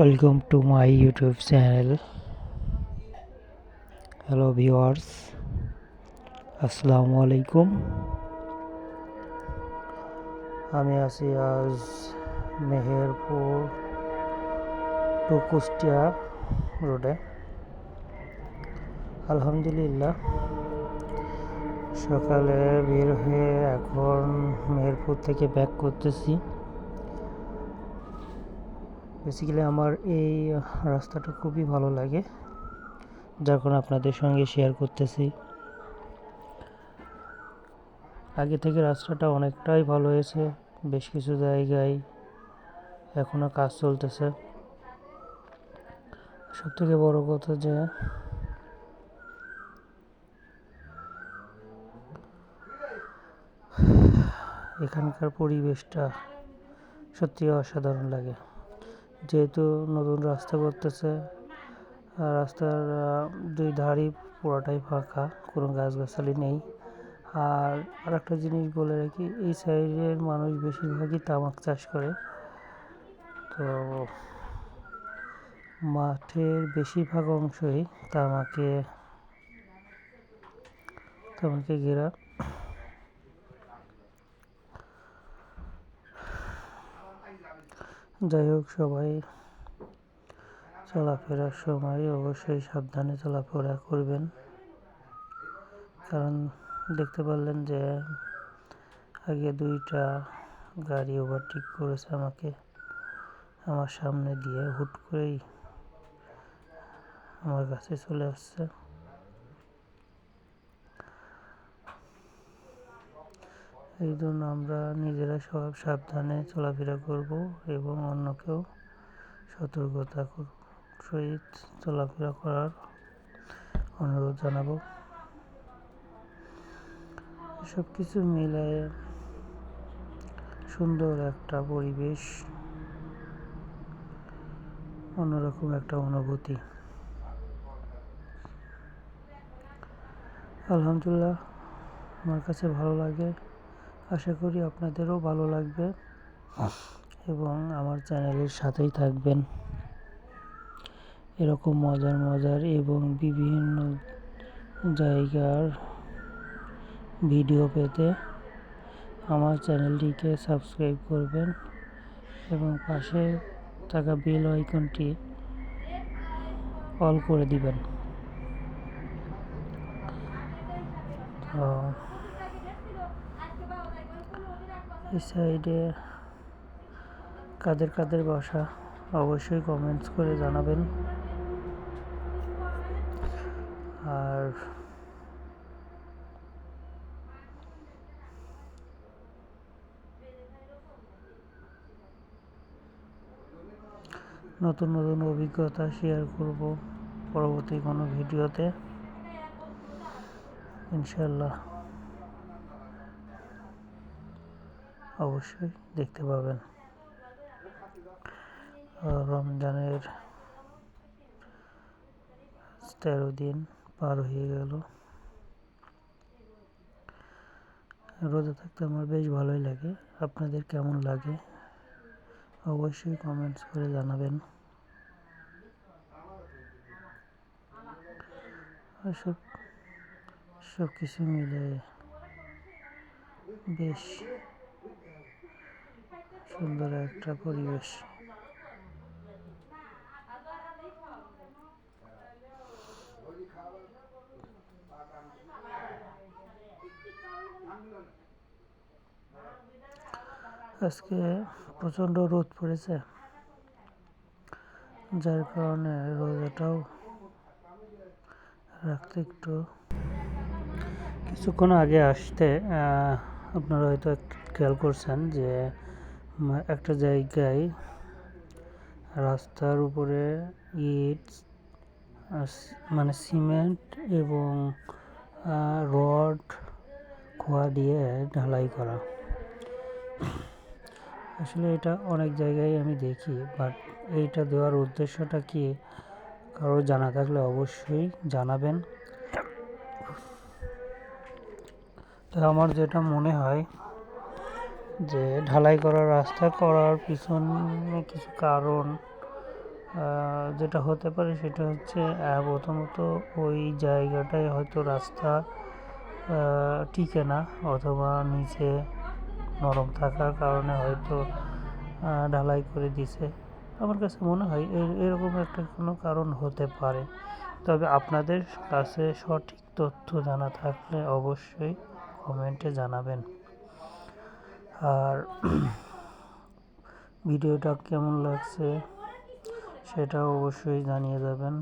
Welcome to my YouTube channel hello viewers আসসালামু আলাইকুম আমি আছি আজ মেহেরপুর টু কুষ্টিয়া রোডে। আলহামদুলিল্লাহ। সকালে বের হয়ে এখন মেহেরপুর থেকে ব্যাক করতেছি। বেসিক্যালি আমার এই রাস্তাটা খুবই ভালো লাগে, যার কারণে আপনাদের সঙ্গে শেয়ার করতেছি। আগে থেকে রাস্তাটা অনেকটাই ভালো হয়েছে, বেশ কিছু জায়গায় এখনও কাজ চলতেছে। সব থেকে বড় কথা যে, এখানকার পরিবেশটা সত্যি অসাধারণ লাগে। যেহেতু নতুন রাস্তা করতেছে রাস্তার দুই ধারই পুরোটাই ফাঁকা, কোনো গাছগাছালি নেই। আর আরেকটা জিনিস বলে রাখি, এই সাইডের মানুষ বেশিরভাগই তামাক চাষ করে। তো মাঠের বেশিরভাগ অংশই তামাকে তামাকে ঘেরা। যাই হোক সবাই চলাফেরার সময় অবশ্যই সাবধানে চলাফেরা করবেন। কারণ দেখতে পারলেন যে আগে দুইটা গাড়ি ওভারটেক করেছে আমাকে। আমার সামনে দিয়ে হুট করেই আমার কাছে চলে আসছে। এই জন্য আমরা নিজেরা সব সাবধানে চলাফেরা করব এবং অন্যকেও সতর্কতা সহিত চলাফেরা করার অনুরোধ জানাব। সব কিছু মিলায়ে সুন্দর একটা পরিবেশ, অন্যরকম একটা অনুভূতি। আলহামদুলিল্লাহ, আমার কাছে ভালো লাগে। আশা করি আপনাদেরও ভালো লাগবে। এবং আমার চ্যানেলের সাথেই থাকবেন। এরকম মজার মজার এবং বিভিন্ন জায়গার ভিডিও পেতে আমার চ্যানেলটিকে সাবস্ক্রাইব করবেন এবং পাশে থাকা বেল আইকনটি অল করে দিবেন। তো এই সাইডে কাদের কাদের বাসা, অবশ্যই কমেন্টস করে জানাবেন। আর নতুন নতুন অভিজ্ঞতা শেয়ার করব পরবর্তী কোনো ভিডিওতে। ইনশাল্লাহ অবশ্যই দেখতে পাবেন। রমজানের তেরো দিন পার হয়ে গেল। রোজা থাকতে আমার বেশ ভালোই লাগে। আপনাদের কেমন লাগে? অবশ্যই কমেন্টস করে জানাবেন। সব সব কিছু মিলে বেশ সুন্দর একটা পরিবেশ। আজকে প্রচণ্ড রোদ পড়েছে, যার কারণে রোজাটাও রাখতে একটু কিছুক্ষণ আগে আসতে আপনারা হয়তো খেয়াল করছেন যে একটা জায়গায় রাস্তার উপরে ইট মানে সিমেন্ট এবং রড, খোয়া দিয়ে ঢালাই করা। আসলে এটা অনেক জায়গায় আমি দেখি, বাট এইটা দেওয়ার উদ্দেশ্যটা কি কারও জানা থাকলে অবশ্যই জানাবেন। তো আমার যেটা মনে হয় যে ঢালাই করার রাস্তা করার পিছনে কিছু কারণ যেটা হতে পারে সেটা হচ্ছে প্রথমত ওই জায়গাটায় হয়তো রাস্তা টিকে না অথবা নিচে নরম থাকার কারণে হয়তো ঢালাই করে দিছে। আমার কাছে মনে হয় এর এরকম একটা কোনো কারণ হতে পারে। তবে আপনাদের কাছে সঠিক তথ্য জানা থাকলে অবশ্যই কমেন্টে জানাবেন। আর ভিডিওটা কেমন লাগছে সেটাও অবশ্যই জানিয়ে যাবেন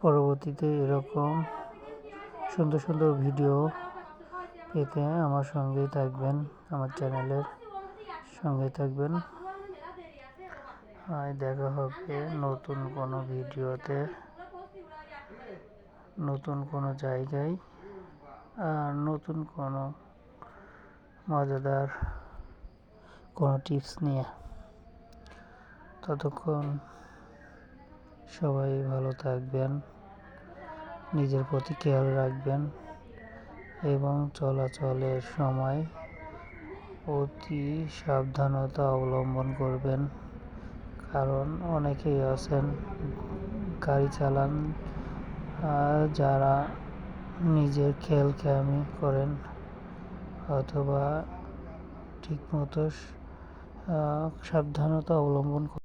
পরবর্তীতে এরকম সুন্দর সুন্দর ভিডিও পেতে আমার সঙ্গেই থাকবেন, আমার চ্যানেলের সঙ্গে থাকবেন। আর দেখা হবে নতুন কোনো ভিডিওতে, নতুন কোনো জায়গায়, আর নতুন কোনো মজাদার কোনো টিপস নিয়ে। ততক্ষণ সবাই ভালো থাকবেন, নিজের প্রতি খেয়াল রাখবেন এবং চলাচলের সময় অতি সাবধানতা অবলম্বন করবেন। কারণ অনেকেই আছেন গাড়ি চালান যারা নিজের খেয়াল খেয়ামি করেন। অথবা ঠিকমতো সাবধানতা অবলম্বন